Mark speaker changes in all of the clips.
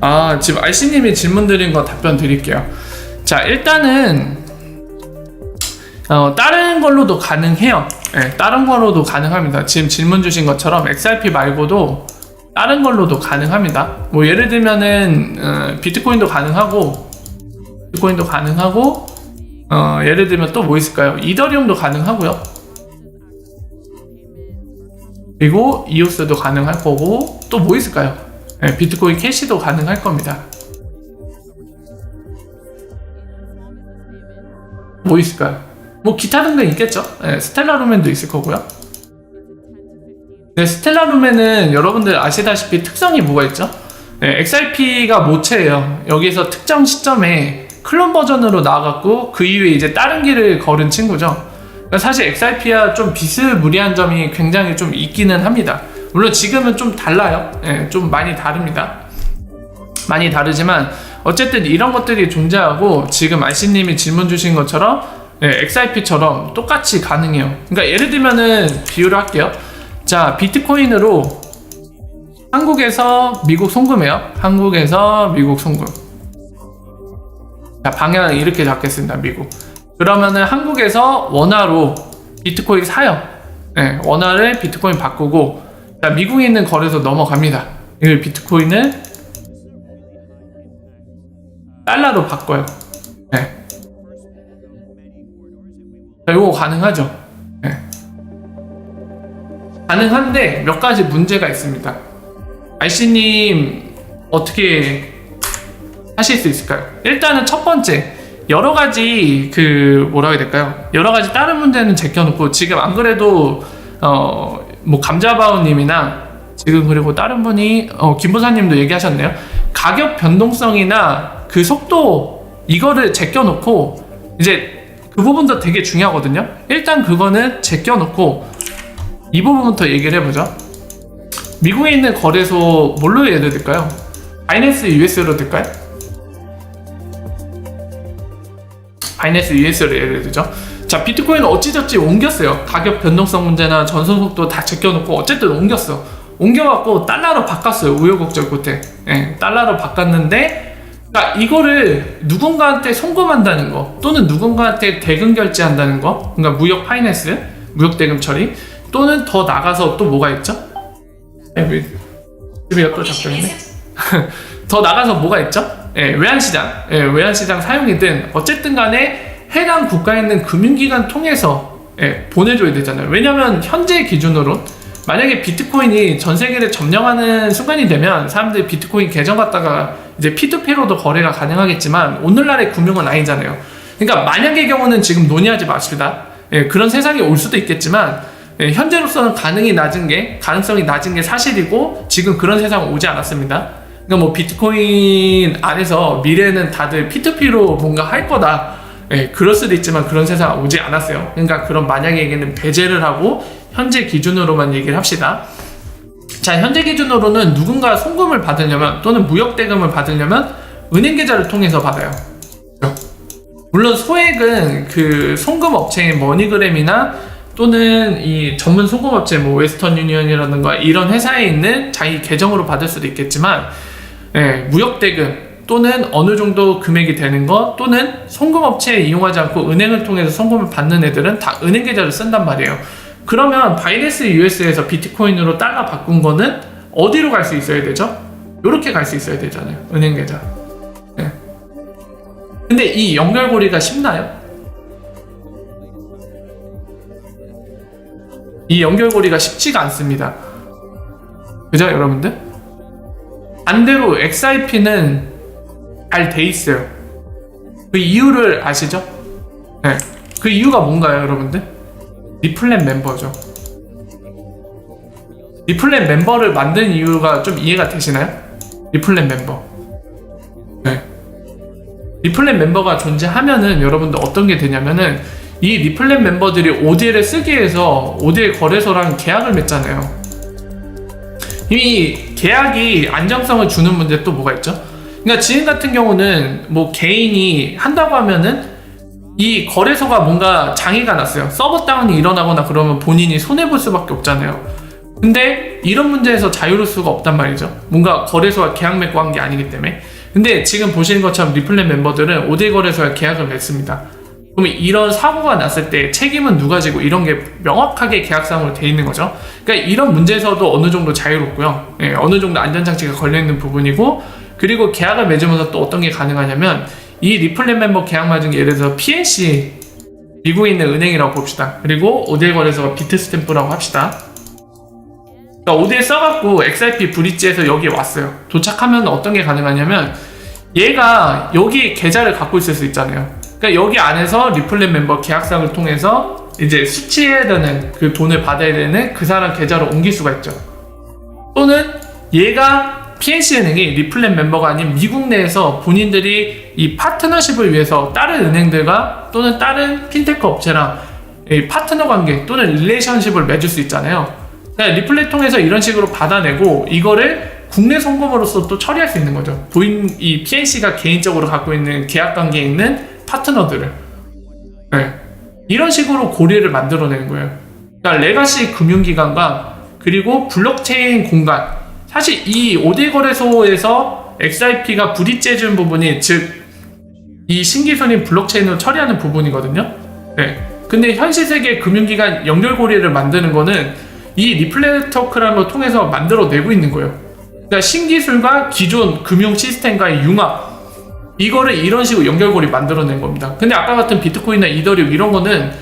Speaker 1: 아, 지금 알씨님이 질문 드린 거 답변 드릴게요. 자, 일단은, 어, 다른 걸로도 가능해요. 네, 다른 걸로도 가능합니다. 지금 질문 주신 것처럼 XRP 말고도 다른 걸로도 가능합니다. 뭐, 예를 들면은, 어, 비트코인도 가능하고, 비트코인도 가능하고, 어, 예를 들면 또 뭐 있을까요? 이더리움도 가능하고요. 그리고 이오스도 가능할 거고, 또 뭐 있을까요? 네, 비트코인 캐시도 가능할 겁니다. 뭐 있을까요? 뭐 기타 등등 있겠죠? 네, 스텔라 루멘도 있을 거고요. 네, 스텔라 루멘은 여러분들 아시다시피 특성이 뭐가 있죠? 네, XRP가 모체예요. 여기서 특정 시점에 클론 버전으로 나와갖고 그 이후에 이제 다른 길을 걸은 친구죠. 그러니까 사실 XRP와 좀 비스무리한 점이 굉장히 좀 있기는 합니다. 물론 지금은 좀 달라요. 예, 좀 많이 다릅니다. 많이 다르지만 어쨌든 이런 것들이 존재하고 지금 알씨님이 질문 주신 것처럼 예, XRP처럼 똑같이 가능해요. 그러니까 예를 들면은 비유를 할게요. 자, 비트코인으로 한국에서 미국 송금해요. 한국에서 미국 송금. 자, 방향을 이렇게 잡겠습니다. 미국. 그러면은 한국에서 원화로 비트코인 사요. 예, 원화를 비트코인 바꾸고 자, 미국에 있는 거래소 넘어갑니다. 이 비트코인을 달러로 바꿔요. 네. 자, 이거 가능하죠? 네. 가능한데 몇 가지 문제가 있습니다. 알씨님 어떻게 하실 수 있을까요? 일단은 첫 번째 여러 가지 그 뭐라고 해야 될까요? 여러 가지 다른 문제는 제껴놓고 지금 안 그래도 어 뭐 감자바오님이나 지금 그리고 다른 분이 어 김보사님도 얘기하셨네요. 가격 변동성이나 그 속도 이거를 제껴놓고 이제 그 부분도 되게 중요하거든요. 일단 그거는 제껴놓고 이 부분부터 얘기를 해보죠. 미국에 있는 거래소 뭘로 예를 들까요? 바이낸스 US로 들까요? 바이낸스 US로 예를 들죠. 자, 비트코인은 어찌저찌 옮겼어요. 가격 변동성 문제나 전송 속도 다 제껴놓고 어쨌든 옮겼어. 옮겨갖고 달러로 바꿨어요. 우여곡절 끝에. 예, 달러로 바꿨는데, 자, 이거를 누군가한테 송금한다는 거, 또는 누군가한테 대금 결제한다는 거, 그러니까 무역 파이낸스, 무역 대금 처리, 또는 더 나가서 또 뭐가 있죠? 예, 왜, 집에 또 작성했네. 더 나가서 뭐가 있죠? 예, 외환시장, 예, 외환시장 사용이든 어쨌든 간에 해당 국가에 있는 금융기관 통해서 예, 보내줘야 되잖아요. 왜냐면 현재 기준으로 만약에 비트코인이 전 세계를 점령하는 순간이 되면 사람들이 비트코인 계정 갖다가 이제 P2P로도 거래가 가능하겠지만 오늘날의 금융은 아니잖아요. 그러니까 만약의 경우는 지금 논의하지 마십니다. 예, 그런 세상이 올 수도 있겠지만 예, 현재로서는 가능이 낮은 게 가능성이 낮은 게 사실이고 지금 그런 세상은 오지 않았습니다. 그러니까 뭐 비트코인 안에서 미래는 다들 P2P로 뭔가 할 거다. 예, 그럴 수도 있지만 그런 세상 오지 않았어요. 그러니까 그런 만약에 얘기는 배제를 하고 현재 기준으로만 얘기를 합시다. 자, 현재 기준으로는 누군가 송금을 받으려면 또는 무역 대금을 받으려면 은행 계좌를 통해서 받아요. 물론 소액은 그 송금 업체인 머니그램이나 또는 이 전문 송금 업체 뭐 웨스턴 유니언이라든가 이런 회사에 있는 자기 계정으로 받을 수도 있겠지만 예, 무역 대금 또는 어느 정도 금액이 되는 거 또는 송금 업체에 이용하지 않고 은행을 통해서 송금을 받는 애들은 다 은행 계좌를 쓴단 말이에요. 그러면 바이낸스 US에서 비트코인으로 달러 바꾼 거는 어디로 갈 수 있어야 되죠? 이렇게 갈 수 있어야 되잖아요. 은행 계좌. 네. 근데 이 연결고리가 쉽나요? 이 연결고리가 쉽지가 않습니다. 그죠, 여러분들? 반대로 XRP는 잘 돼 있어요. 그 이유를 아시죠? 네. 그 이유가 뭔가요, 여러분들? 리플랜 멤버죠. 리플랜 멤버를 만든 이유가 좀 이해가 되시나요? 리플랜 멤버. 네. 리플랜 멤버가 존재하면은 여러분들 어떤 게 되냐면은 이 리플랜 멤버들이 ODL을 쓰기 위해서 ODL 거래소랑 계약을 맺잖아요. 이미 계약이 안정성을 주는 문제 또 뭐가 있죠? 그러니까 지금 같은 경우는 뭐 개인이 한다고 하면은 이 거래소가 뭔가 장애가 났어요. 서버 다운이 일어나거나 그러면 본인이 손해 볼 수밖에 없잖아요. 근데 이런 문제에서 자유로울 수가 없단 말이죠. 뭔가 거래소와 계약 맺고 한 게 아니기 때문에. 근데 지금 보시는 것처럼 리플렛 멤버들은 5대 거래소와 계약을 맺습니다. 그러면 이런 사고가 났을 때 책임은 누가 지고 이런 게 명확하게 계약상으로 돼 있는 거죠. 그러니까 이런 문제에서도 어느 정도 자유롭고요. 예, 어느 정도 안전장치가 걸려있는 부분이고 그리고 계약을 맺으면서 또 어떤 게 가능하냐면 이 리플렛 멤버 계약 맺은 게 예를 들어서 PNC 미국에 있는 은행이라고 봅시다. 그리고 5대 거래소가 비트스탬프라고 합시다. 그러니까 5대 써갖고 XRP 브릿지에서 여기에 왔어요. 도착하면 어떤 게 가능하냐면 얘가 여기 계좌를 갖고 있을 수 있잖아요. 그러니까 여기 안에서 리플렛 멤버 계약상을 통해서 이제 수취해야 되는 그 돈을 받아야 되는 그 사람 계좌로 옮길 수가 있죠. 또는 얘가 PNC은행이 리플렛 멤버가 아닌 미국 내에서 본인들이 이 파트너십을 위해서 다른 은행들과 또는 다른 핀테크 업체랑 이 파트너 관계 또는 릴레이션십을 맺을 수 있잖아요. 리플렛 통해서 이런 식으로 받아내고 이거를 국내 송금으로서 또 처리할 수 있는 거죠. 보인 이 PNC가 개인적으로 갖고 있는 계약 관계에 있는 파트너들을 네. 이런 식으로 고리를 만들어내는 거예요. 그러니까 레가시 금융기관과 그리고 블록체인 공간 사실 이 5대 거래소에서 XRP가 부딪혀준 부분이 즉 이 신기술인 블록체인으로 처리하는 부분이거든요. 네. 근데 현실 세계 금융기관 연결고리를 만드는 거는 이 리플레터크라는 걸 통해서 만들어내고 있는 거예요. 그러니까 신기술과 기존 금융 시스템과의 융합 이거를 이런 식으로 연결고리 만들어낸 겁니다. 근데 아까 같은 비트코인이나 이더리움 이런 거는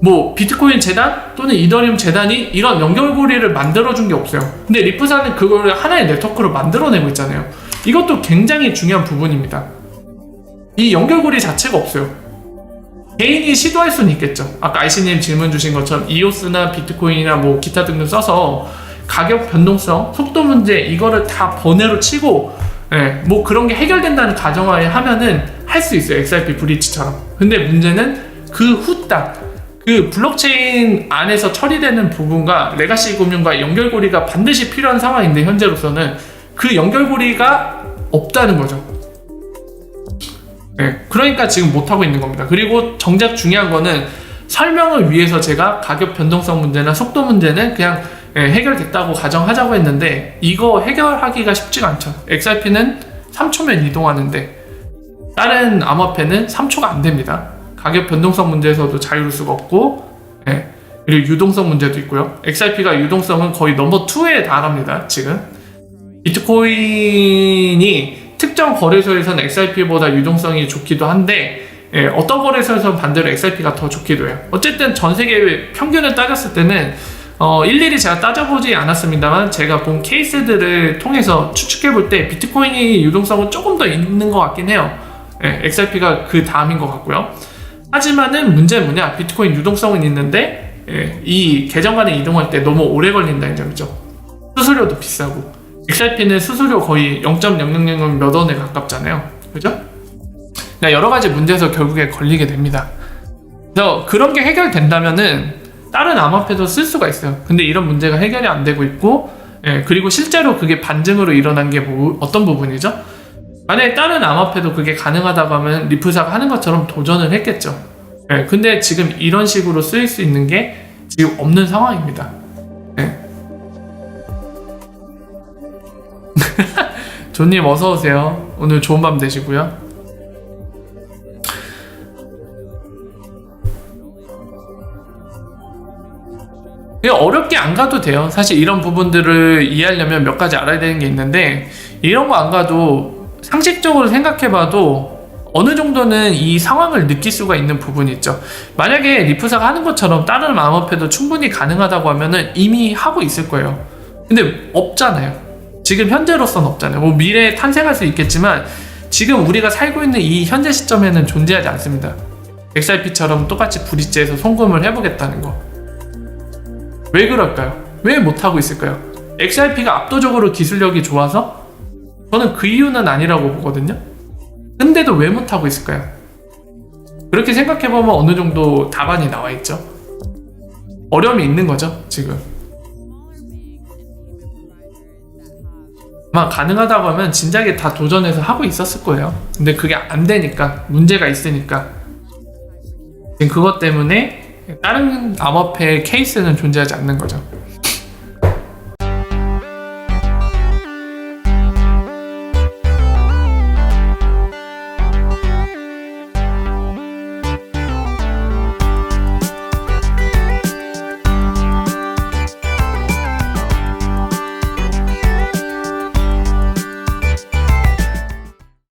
Speaker 1: 뭐 비트코인 재단 또는 이더리움 재단이 이런 연결고리를 만들어준 게 없어요. 근데 리프사는 그걸 하나의 네트워크로 만들어내고 있잖아요. 이것도 굉장히 중요한 부분입니다. 이 연결고리 자체가 없어요. 개인이 시도할 수는 있겠죠. 아까 아이씨님 질문 주신 것처럼 이오스나 비트코인이나 뭐 기타 등등 써서 가격 변동성, 속도 문제 이거를 다 번외로 치고 예, 뭐 그런 게 해결된다는 가정하에 하면은 할 수 있어요. XRP 브릿지처럼. 근데 문제는 그 후딱 그 블록체인 안에서 처리되는 부분과 레가시 금융과 연결고리가 반드시 필요한 상황인데 현재로서는 그 연결고리가 없다는 거죠. 네, 그러니까 지금 못 하고 있는 겁니다. 그리고 정작 중요한 거는 설명을 위해서 제가 가격 변동성 문제나 속도 문제는 그냥 예, 해결됐다고 가정하자고 했는데 이거 해결하기가 쉽지가 않죠. XRP는 3초면 이동하는데 다른 암호화폐는 3초가 안 됩니다. 가격 변동성 문제에서도 자유로울 수가 없고 예, 그리고 유동성 문제도 있고요. XRP가 유동성은 거의 넘버 2에 달합니다. 지금 비트코인이 특정 거래소에서는 XRP보다 유동성이 좋기도 한데 예, 어떤 거래소에서는 반대로 XRP가 더 좋기도 해요. 어쨌든 전 세계 평균을 따졌을 때는 어, 일일이 제가 따져보지 않았습니다만 제가 본 케이스들을 통해서 추측해 볼 때 비트코인이 유동성은 조금 더 있는 것 같긴 해요. 예, XRP가 그 다음인 것 같고요. 하지만은 문제는 뭐냐? 비트코인 유동성은 있는데 예, 이 계정 간에 이동할 때 너무 오래 걸린다는 점이죠. 수수료도 비싸고 XRP는 수수료 거의 0.000몇 원에 가깝잖아요. 그죠? 그러니까 여러 가지 문제에서 결국에 걸리게 됩니다. 그래서 그런 게 해결된다면은 다른 암호화폐도 쓸 수가 있어요. 근데 이런 문제가 해결이 안 되고 있고, 예, 그리고 실제로 그게 반증으로 일어난 게 뭐, 어떤 부분이죠? 만약에 다른 암호화폐도 그게 가능하다고 하면 리프사가 하는 것처럼 도전을 했겠죠. 예, 근데 지금 이런 식으로 쓰일 수 있는 게 지금 없는 상황입니다. 예. 존님 어서 오세요. 오늘 좋은 밤 되시고요. 어렵게 안 가도 돼요. 사실 이런 부분들을 이해하려면 몇 가지 알아야 되는 게 있는데 이런 거 안 가도 상식적으로 생각해봐도 어느 정도는 이 상황을 느낄 수가 있는 부분이 있죠. 만약에 리프사가 하는 것처럼 다른 암호화폐도 충분히 가능하다고 하면은 이미 하고 있을 거예요. 근데 없잖아요. 지금 현재로서는 없잖아요. 뭐 미래에 탄생할 수 있겠지만 지금 우리가 살고 있는 이 현재 시점에는 존재하지 않습니다. XRP처럼 똑같이 브릿지에서 송금을 해보겠다는 거. 왜 그럴까요? 왜 못하고 있을까요? XRP가 압도적으로 기술력이 좋아서? 저는 그 이유는 아니라고 보거든요. 근데도 왜 못하고 있을까요? 그렇게 생각해보면 어느 정도 답안이 나와 있죠. 어려움이 있는 거죠, 지금. 아마 가능하다고 하면 진작에 다 도전해서 하고 있었을 거예요. 근데 그게 안 되니까, 문제가 있으니까. 지금 그것 때문에 다른 암호화폐 케이스는 존재하지 않는 거죠.